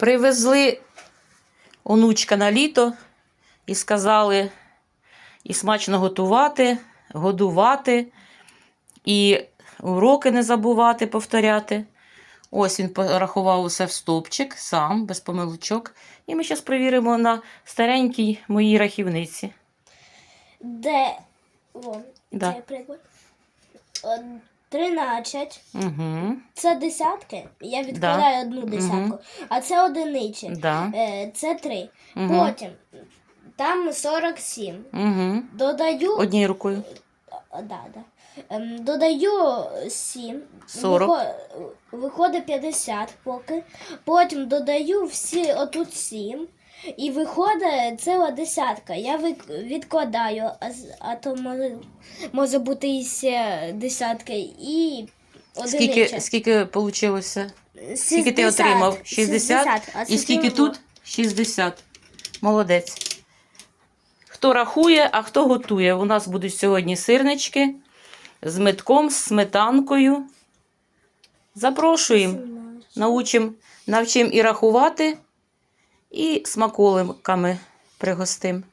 Привезли онучка на літо і сказали і смачно готувати, годувати, і уроки не забувати повторяти. Ось він порахував усе в стовпчик сам, без помилочок. І ми зараз перевіримо на старенькій моїй рахівниці. Де вон, Да. цей приклад. Е, 13. Угу. Це десятки. Я відкладаю одну десятку. А це одиничі. Да. Е, Це 3. Угу. Потім там 47. Угу. Додаю. Однією рукою. А, Да, да. Ем, додаю 7. 40. Виходить 50 поки. Потім додаю всі отут 7. І виходить ціла десятка. Я відкладаю, а, а то може, може бути і ще десятки і Скільки, скільки вийшло? Скільки ти отримав? 60? а І скільки було. тут? 60. Молодець. Хто рахує, а хто готує? У нас будуть сьогодні сирнички з метком, з сметанкою. Запрошуємо. Научимо, навчимо і рахувати, і смаколиками пригостим.